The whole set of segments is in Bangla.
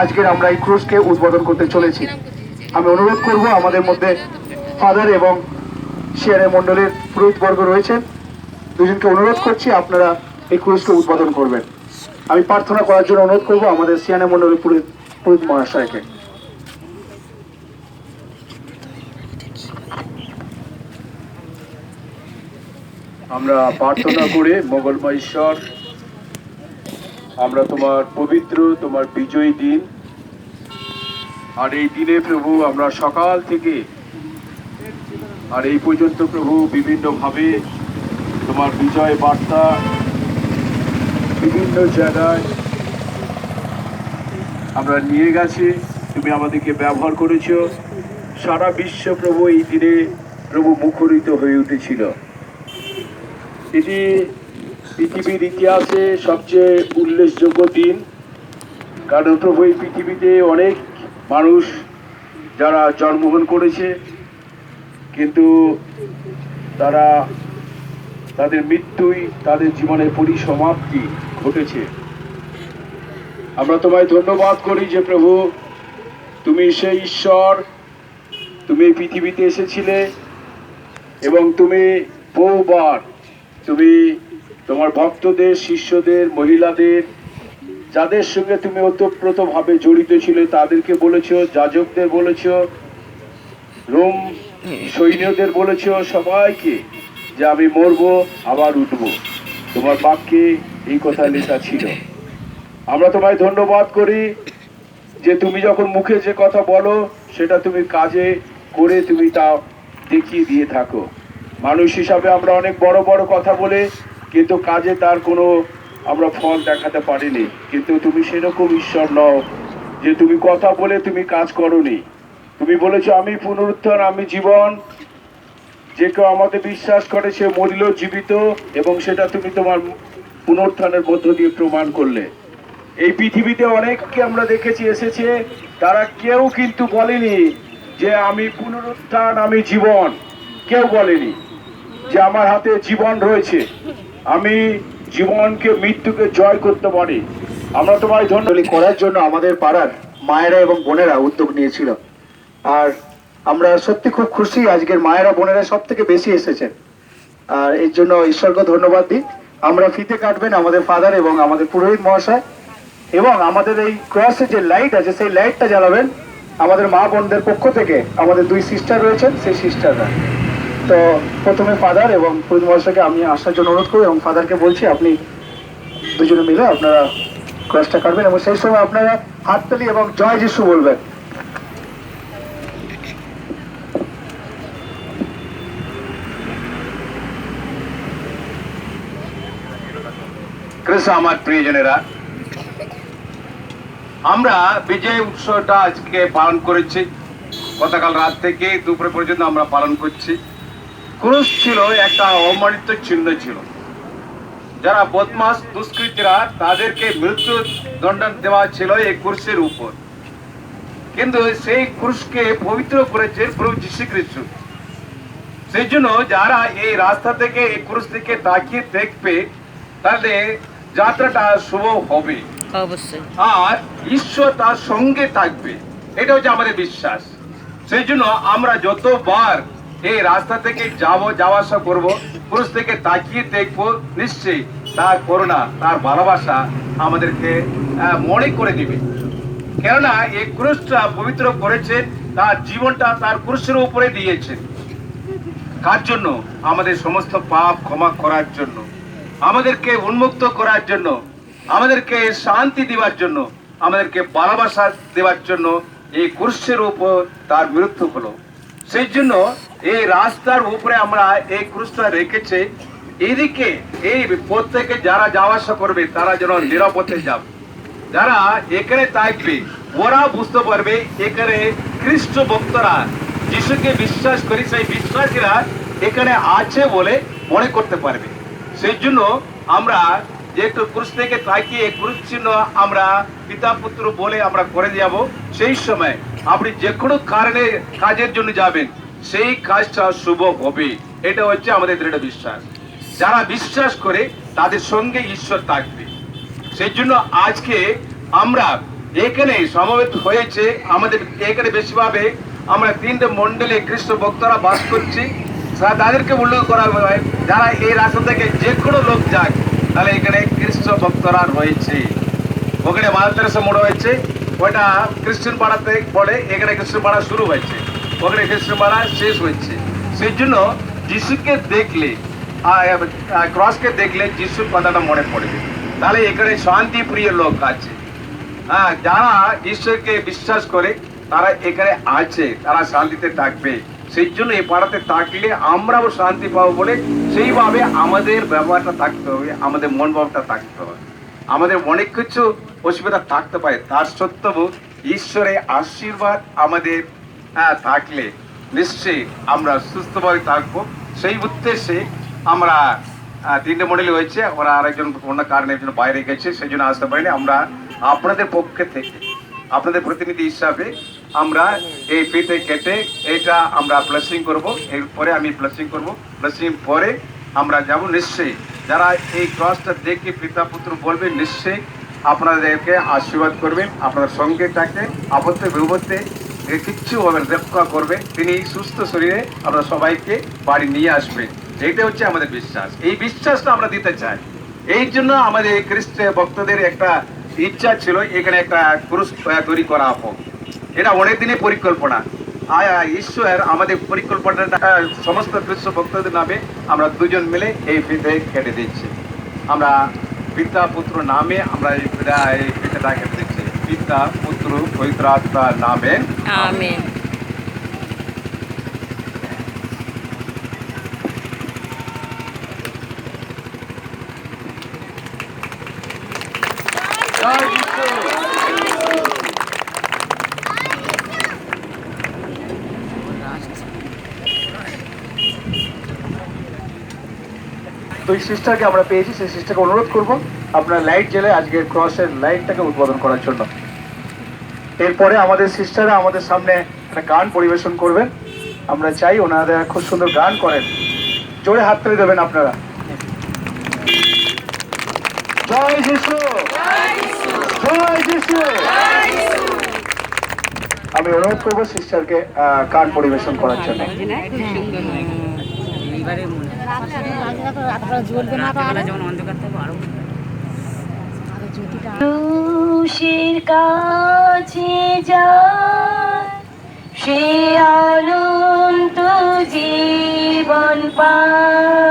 আজকের আমরা এই ক্রুজকে উদ্বোধন করতে চলেছি। আমি অনুরোধ করব আমাদের মধ্যে ফাদার এবং সিয়ারে মণ্ডলের পুরোহিতবর্গ রয়েছেন। দুজনকে অনুরোধ করছি আপনারা এই ক্রুজকে উদ্বোধন করবেন। আমি প্রার্থনা করার জন্য অনুরোধ করব আমাদের সিয়ানে মণ্ডলের পুরোহিত পুরোহিত মহাশয়কে। আমরা প্রার্থনা করে, মঙ্গলময় ঈশ্বর। আমরা তোমার পবিত্র, তোমার বিজয়ী দিন। আর এই দিনে প্রভু, আমরা সকাল থেকে, আর এই পর্যন্ত প্রভু বিভিন্নভাবে তোমার বিজয় বার্তা বিভিন্ন জায়গায় আমরা নিয়ে গেছি। তুমি আমাদেরকে ব্যবহার করেছ। সারা বিশ্ব প্রভু এই দিনে প্রভু মুখরিত হয়ে উঠেছিল। এটি পৃথিবীর ইতিহাসে সবচেয়ে উল্লেখযোগ্য দিন, কারণ প্রভু এই পৃথিবীতে অনেক মানুষ যারা জন্মগ্রহণ করেছে, কিন্তু তারা তাদের মৃত্যুই তাদের জীবনের পরিসমাপ্তি ঘটেছে। আমরা তোমায় ধন্যবাদ করি যে প্রভু, তুমি সেই ঈশ্বর, তুমি পৃথিবীতে এসেছিলে এবং তুমি বহুবার তুমি তোমার ভক্তদের, শিষ্যদের, মহিলাদের, যাদের সঙ্গে তুমি ওতপ্রোতভাবে জড়িত ছিলে, তাদেরকে বলেছ, যাজকদের বলেছ, রোম সৈন্যদের বলেছ সবাইকে যে আমি মরবো, আবার উঠব। তোমার বাক্যে এই কথা লেখা ছিল। আমরা তোমায় ধন্যবাদ করি যে তুমি যখন মুখে যে কথা বলো, সেটা তুমি কাজে করে তুমি তা দেখিয়ে দিয়ে থাকো। মানুষ হিসাবে আমরা অনেক বড় বড় কথা বলে কিন্তু কাজে তার কোনো আমরা ফল দেখাতে পারিনি। কিন্তু তুমি সেরকম ঈশ্বর নও যে তুমি কথা বলে তুমি কাজ করনি। তুমি বলেছ, আমি পুনরুত্থান আমি জীবন। যে কেউ আমাদের বিশ্বাস করে সে মরিল, জীবিত, এবং সেটা তুমি তোমার পুনরুত্থানের মধ্য দিয়ে প্রমাণ করলে। এই পৃথিবীতে অনেককে আমরা দেখেছি, এসেছে, তারা কেউ কিন্তু বলেনি যে, আমি পুনরুত্থান আমি জীবন। কেউ বলেনি যে, আমার হাতে জীবন রয়েছে। আমি জীবনকে, মৃত্যুকে জয় করতে পারি। আমরা তোমায় ধন্য করার জন্য আমাদের পাড়ার মায়েরা এবং বোনেরা উদ্যোগ নিয়েছিল। আর আমরা সত্যি খুব খুশি আজকের মায়েরা, বোনেরা সব থেকে বেশি এসেছেন। আর এর জন্য ঈশ্বরকে ধন্যবাদ দিই। আমরা ফিতে কাটবেন আমাদের ফাদার এবং আমাদের পুরোহিত মহাশয়। এবং আমাদের এই ক্রসে যে লাইট আছে, সেই লাইটটা জ্বালাবেন। আমাদের মা বোনদের পক্ষ থেকে আমাদের দুই সিস্টার রয়েছেন, সেই সিস্টাররা। তো প্রথমে ফাদার এবং পুরোহিত মহাশয়কে আমি আসার জন্য অনুরোধ করি এবং ফাদারকে বলছি, আপনি দুজনে মিলে আপনারা ক্রসটা কাটবেন এবং সেই সময় আপনারা হাততালি এবং জয় যিশু বলবেন। আমার প্রিয়জনেরা, আমরা বিজয় উৎসবটা আজকে পালন করেছি। গতকাল রাত থেকে দুপুরে পর্যন্ত আমরা পালন করছি। ক্রুশ ছিল একটা অমানিত চিহ্ন ছিল। যারা বদমাস দুষ্কৃতীরা তাদেরকে মৃত্যু দণ্ড দেওয়া ছিল এই ক্রুশের উপর। কিন্তু সেই ক্রুশকে পবিত্র করেছে প্রভু যীশু খ্রিস্ট সেই জন্য যারা এই রাস্তা থেকে এই ক্রুশ থেকে তাকিয়ে দেখবে তাহলে যাত্রাটা শুভ হবে। অবশ্যই। আর ঈশ্বর তার সঙ্গে থাকবে। এটা হচ্ছে আমাদের বিশ্বাস। সেই জন্য আমরা যতবার এই রাস্তা থেকে যাব যাওয়া আসা করব, পুরুষ থেকে তাকিয়ে দেখব, নিশ্চয়ই তার করুণা, তার ভালোবাসা আমাদেরকে মনে করে দিবে। কেননা এই ক্রুশটা পবিত্র করেছে, তার জীবনটা তার ক্রুশের উপরে দিয়েছে। কার জন্য? আমাদের সমস্ত পাপ ক্ষমা করার জন্য, আমাদেরকে উন্মুক্ত করার জন্য, আমাদেরকে শান্তি দেওয়ার জন্য, আমাদেরকে ভালোবাসা দেওয়ার জন্য এই ক্রুশের উপর তার মৃত্যু হলো। সেই জন্য এই রাস্তার উপরে আমরা এই ক্রুশটা রেখেছে। এদিকে এই প্রত্যেকে যারা যাওয়া আসা করবে, তারা যেন নিরাপদে যাবে যারা এখানে থাকবে, ওরা বুঝতে পারবে এখানে খ্রিস্ট ভক্তরা যিশুকে বিশ্বাস করি, সেই বিশ্বাসীরা এখানে আছে বলে মনে করতে পারবে। সেই জন্য আমরা যেহেতু ক্রুশ থেকে তাকিয়ে ক্রুশ চিহ্ন আমরা পিতা পুত্র বলে আমরা করে যাব। সেই সময় আপনি যে কোনো কারণে কাজের জন্য যাবেন, সেই কাজটা শুভ হবে। এটা হচ্ছে আমাদের দৃঢ় বিশ্বাস। যারা বিশ্বাস করে, তাদের সঙ্গে ঈশ্বর থাকবে। সেই জন্য আজকে আমরা এখানে সমবেত হয়েছে, আমাদের এখানে বেশিভাবে আমরা তিনটে মন্ডলে খ্রিস্ট ভক্তরা বাস করছি। তাদেরকে উল্লেখ করা হয়, যারা এই রাস্তা থেকে যে কোনো লোক যাক, তাহলে এখানে খ্রিস্ট ভক্তরা রয়েছে। ওখানে মাদার মোড় হয়েছে ওইটা খ্রিস্টান পাড়াতে পড়ে, এখানে খ্রিস্টান পাড়া শুরু হয়েছে। ওখানে খ্রিস্টান পাড়া শেষ হয়েছে। সেই জন্য যিশুকে দেখলে ক্রসকে দেখলে যিশুর কথাটা মনে পড়বে তাহলে এখানে শান্তি প্রিয় লোক আছে। হ্যাঁ যারা ঈশ্বরকে বিশ্বাস করে, তারা এখানে আছে, তারা শান্তিতে থাকবে। সেই জন্য এই পাড়াতে থাকলে আমরাও শান্তি পাবো বলে সেইভাবে আমাদের ব্যবহারটা থাকতে হবে, আমাদের মন ভাবটা থাকতে হবে। আমাদের অনেক কিছু অসুবিধা থাকতে পারে। তার সত্ত্বেও ঈশ্বরের আশীর্বাদ আমাদের হ্যাঁ, থাকলে নিশ্চয়ই আমরা সুস্থভাবে থাকব। সেই উদ্দেশ্যে আমরা তিনটে মডেল হয়েছে। ওরা আরেকজন অন্য কারণের জন্য বাইরে গেছে সেই জন্য আসতে পারিনি। আমরা আপনাদের পক্ষে থেকে আপনাদের প্রতিনিধি হিসাবে আমরা এই ফিতে কেটে এটা আমরা ব্লেসিং করব। এরপরে আমি ব্লেসিং করব। ব্লেসিং পরে আমরা যাব নিশ্চয়ই যারা এই ক্রসটা দেখে পিতা পুত্র বলবে নিশ্চয়ই আপনাদেরকে আশীর্বাদ করবেন, আপনাদের সঙ্গে থাকে আপত্তে, বিপত্তে কিচ্ছু হবে রক্ষা করবে। তিনি সুস্থ শরীরে আমরা সবাইকে বাড়ি নিয়ে আসবেন এইটা হচ্ছে আমাদের বিশ্বাস। এই বিশ্বাসটা আমরা দিতে চাই। এই জন্য আমাদের খ্রিস্ট ভক্তদের একটা ইচ্ছা ছিল, এখানে একটা ক্রুশ তৈরি করা হোক। এটা অনেক দিনের পরিকল্পনা। ঈশ্বর আমাদের পরিকল্পনাটা সমস্ত দৃশ্য ভক্তদের নামে আমরা দুজন মিলে এই ফিতে কেটে দিচ্ছি। আমরা পিতা পুত্র নামে আমরা এই ফিতা- কেটে দিচ্ছি। পিতা পুত্র পবিত্র আত্মার নামে। আমেন। তো এই সিস্টারকে আমরা পেয়েছি, সেই সিস্টারকে অনুরোধ করব আপনার লাইট জেলে আজকের ক্রসের লাইটটাকে উদ্বোধন করার জন্য। এরপরে আমাদের সিস্টাররা আমাদের সামনে একটা গান পরিবেশন করবেন। আমরা চাই ওনারা খুব সুন্দর গান করেন। জোরে হাত তুলে দেবেন আপনারা। জয় যিশু। জয় আমি অনুরোধ করব সিস্টারকে গান পরিবেশন করার জন্য। এইবারে মনে যেমন অন্ধকার থাকব আরও মানুষের কাছে যায় সে অনন্ত জীবন পায়।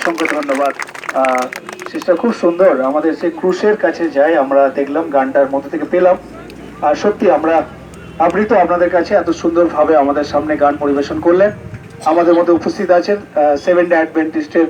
অসংখ্য ধন্যবাদ। সিস্টার খুব সুন্দর। আমাদের সেই ক্রুশের কাছে যাই, আমরা দেখলাম গানটার মধ্যে থেকে পেলাম। আর সত্যি আমরা আবৃত আপনাদের কাছে এত সুন্দরভাবে আমাদের সামনে গান পরিবেশন করলেন। আমাদের মধ্যে উপস্থিত আছেন সেভেন অ্যাডভেন্টিস্টের